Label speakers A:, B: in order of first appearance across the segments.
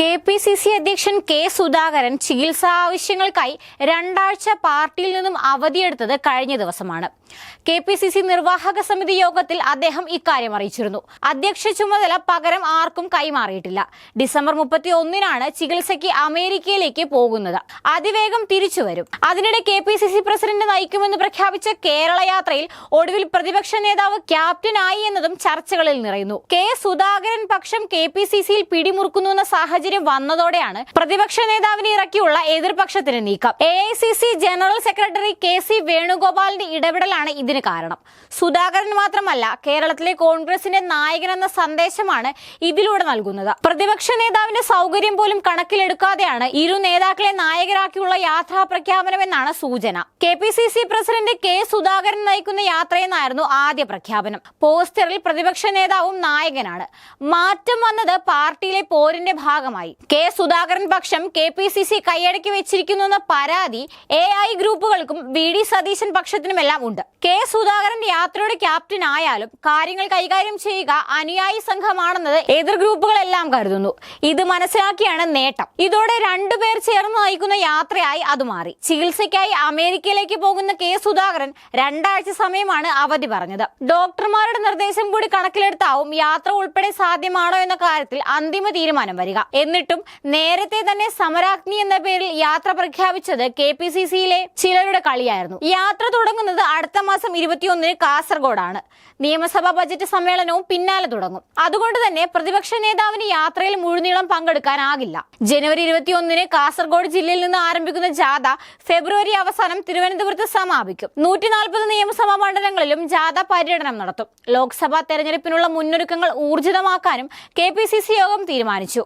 A: K P C C അധ്യക്ഷൻ K Sudhakaran ചികിത്സാ ആവശ്യങ്ങൾക്കായി രണ്ടാഴ്ച പാർട്ടിയിൽ നിന്നും അവധിയെടുത്തത് കഴിഞ്ഞ ദിവസമാണ്. കെ പി സി സി നിർവാഹക സമിതി യോഗത്തിൽ അദ്ദേഹം ഇക്കാര്യം അറിയിച്ചിരുന്നു. അധ്യക്ഷ ചുമതല പകരം ആർക്കും കൈമാറിയിട്ടില്ല. ഡിസംബർ മുപ്പത്തി ഒന്നിനാണ് ചികിത്സയ്ക്ക് അമേരിക്കയിലേക്ക് പോകുന്നത്. അതിവേഗം തിരിച്ചു വരും. അതിനിടെ K P C C president നയിക്കുമെന്ന് പ്രഖ്യാപിച്ച കേരള യാത്രയിൽ ഒടുവിൽ പ്രതിപക്ഷ നേതാവ് ക്യാപ്റ്റനായി എന്നതും ചർച്ചകളിൽ നിറയുന്നു. കെ സുധാകരൻ പക്ഷം കെ പി സി സിയിൽ പിടിമുറുക്കുന്നു എന്ന സാഹചര്യം വന്നതോടെയാണ് പ്രതിപക്ഷ നേതാവിനെ ഇറക്കിയുള്ള എതിർപക്ഷത്തിന് നീക്കം. A general secretary K C വേണുഗോപാലിന്റെ ഇടപെടലാണ് ഇതിന് കാരണം. സുധാകരൻ മാത്രമല്ല കേരളത്തിലെ കോൺഗ്രസിന്റെ എന്ന സന്ദേശമാണ് ഇതിലൂടെ നൽകുന്നത്. പ്രതിപക്ഷ നേതാവിന്റെ സൗകര്യം പോലും കണക്കിലെടുക്കാതെയാണ് ഇരു നേതാക്കളെ നായകരാക്കിയുള്ള യാത്രാ പ്രഖ്യാപനമെന്നാണ് സൂചന. K P C C president K Sudhakaran നയിക്കുന്ന യാത്രയെന്നായിരുന്നു ആദ്യ പ്രഖ്യാപനം. പോസ്റ്ററിൽ പ്രതിപക്ഷ നേതാവും നായകനാണ്. മാറ്റം വന്നത് പാർട്ടിയിലെ പോരിന്റെ ഭാഗമായി കെ സുധാകരൻ പക്ഷം കെ പി സി സി കൈയടക്കി വെച്ചിരിക്കുന്നുവെന്ന പരാതി എ ഐ ഗ്രൂപ്പുകൾക്കും വി ഡി സതീശൻ പക്ഷത്തിനുമെല്ലാം ഉണ്ട്. കെ സുധാകരൻ യാത്രയുടെ ക്യാപ്റ്റൻ ആയാലും കാര്യങ്ങൾ കൈകാര്യം ചെയ്യുക അനുയായി സംഘമാണെന്നത് എതിർ ഗ്രൂപ്പുകളെല്ലാം കരുതുന്നു. ഇത് മനസ്സിലാക്കിയാണ് നേട്ടം. ഇതോടെ രണ്ടുപേർ ചേർന്ന് നയിക്കുന്ന യാത്രയായി അത് മാറി. ചികിത്സയ്ക്കായി അമേരിക്കയിലേക്ക് പോകുന്ന കെ സുധാകരൻ രണ്ടാഴ്ച സമയമാണ് അവധി പറഞ്ഞത്. ഡോക്ടർമാരുടെ നിർദ്ദേശം കൂടി കണക്കിലെടുത്താവും യാത്ര ഉൾപ്പെടെ സാധ്യമാണോ എന്ന കാര്യത്തിൽ അന്തിമ തീരുമാനം വരിക. എന്നിട്ടും നേരത്തെ തന്നെ സമരാഗ്നി എന്ന പേരിൽ യാത്ര പ്രഖ്യാപിച്ചത് കെ പി സി സിയിലെ ചിലരുടെ കളിയായിരുന്നു. യാത്ര തുടങ്ങുന്നത് അടുത്ത മാസം ഇരുപത്തിയൊന്നിന് കാസർഗോഡാണ്. നിയമസഭാ ബജറ്റ് സമ്മേളനവും പിന്നാലെ തുടങ്ങും. അതുകൊണ്ട് തന്നെ പ്രതിപക്ഷ നേതാവിന് യാത്രയിൽ മുഴുനീളം പങ്കെടുക്കാനാകില്ല. ജനുവരി ഇരുപത്തിയൊന്നിന് കാസർഗോഡ് ജില്ലയിൽ നിന്ന് ആരംഭിക്കുന്ന ജാഥ ഫെബ്രുവരി അവസാനം തിരുവനന്തപുരത്ത് സമാപിക്കും. നൂറ്റി നാൽപ്പത് നിയമസഭാ മണ്ഡലങ്ങളിലും ജാഥ പര്യടനം നടത്തും. ലോക്സഭാ തെരഞ്ഞെടുപ്പിനുള്ള മുന്നൊരുക്കങ്ങൾ ഊർജിതമാക്കാനും കെ യോഗം തീരുമാനിച്ചു.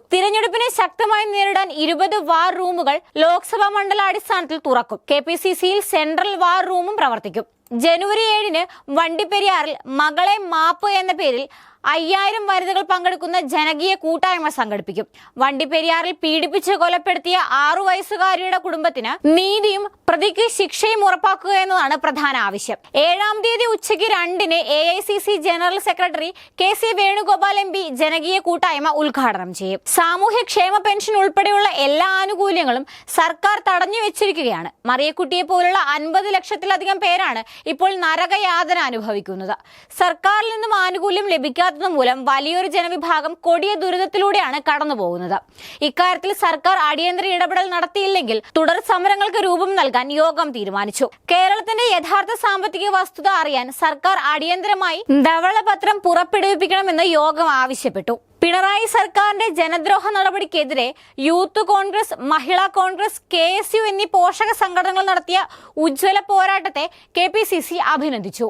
A: തിരഞ്ഞെടുപ്പിനെ ശക്തമായി നേരിടാൻ ഇരുപത് വാർ റൂമുകൾ ലോക്സഭാ മണ്ഡലാടിസ്ഥാനത്തിൽ തുറക്കും. കെ പി സി സിയിൽ സെൻട്രൽ വാർ റൂമും പ്രവർത്തിക്കും. ജനുവരി ഏഴിന് വണ്ടിപ്പെരിയാറിൽ മകളെ മാപ്പ് എന്ന പേരിൽ അയ്യായിരം വനിതകൾ പങ്കെടുക്കുന്ന ജനകീയ കൂട്ടായ്മ സംഘടിപ്പിക്കും. വണ്ടിപ്പെരിയാറിൽ പീഡിപ്പിച്ച് കൊലപ്പെടുത്തിയ ആറു വയസ്സുകാരിയുടെ കുടുംബത്തിന് നീതിയും പ്രതിക്ക് ശിക്ഷയും ഉറപ്പാക്കുക എന്നതാണ് പ്രധാന ആവശ്യം. ഏഴാം തീയതി ഉച്ചയ്ക്ക് രണ്ടിന് A I C C general secretary K C Venugopal M P ജനകീയ കൂട്ടായ്മ ഉദ്ഘാടനം ചെയ്യും. സാമൂഹ്യക്ഷേമ പെൻഷൻ ഉൾപ്പെടെയുള്ള എല്ലാ ആനുകൂല്യങ്ങളും സർക്കാർ തടഞ്ഞു വെച്ചിരിക്കുകയാണ്. മറിയക്കുട്ടിയെ പോലുള്ള അൻപത് ലക്ഷത്തിലധികം പേരാണ് ഇപ്പോൾ നരകയാതന അനുഭവിക്കുന്നത്. സർക്കാരിൽ നിന്നും ആനുകൂല്യം ലഭിക്കാത്തത് മൂലം വലിയൊരു ജനവിഭാഗം കൊടിയ ദുരിതത്തിലൂടെയാണ് കടന്നു പോകുന്നത് ഇക്കാര്യത്തിൽ സർക്കാർ അടിയന്തര ഇടപെടൽ നടത്തിയില്ലെങ്കിൽ തുടർ സമരങ്ങൾക്ക് രൂപം നൽകാൻ യോഗം തീരുമാനിച്ചു. കേരളത്തിന്റെ യഥാർത്ഥ സാമ്പത്തിക വസ്തുത അറിയാൻ സർക്കാർ അടിയന്തരമായി ധവളപത്രം പുറപ്പെടുവിപ്പിക്കണമെന്ന് യോഗം ആവശ്യപ്പെട്ടു. പിണറായി സർക്കാരിന്റെ ജനദ്രോഹ നടപടിക്കെതിരെ youth Congress Mahila Congress K S U എന്നീ പോഷക സംഘടനകൾ നടത്തിയ ഉജ്ജ്വല പോരാട്ടത്തെ കെ പി സി സി അഭിനന്ദിച്ചു.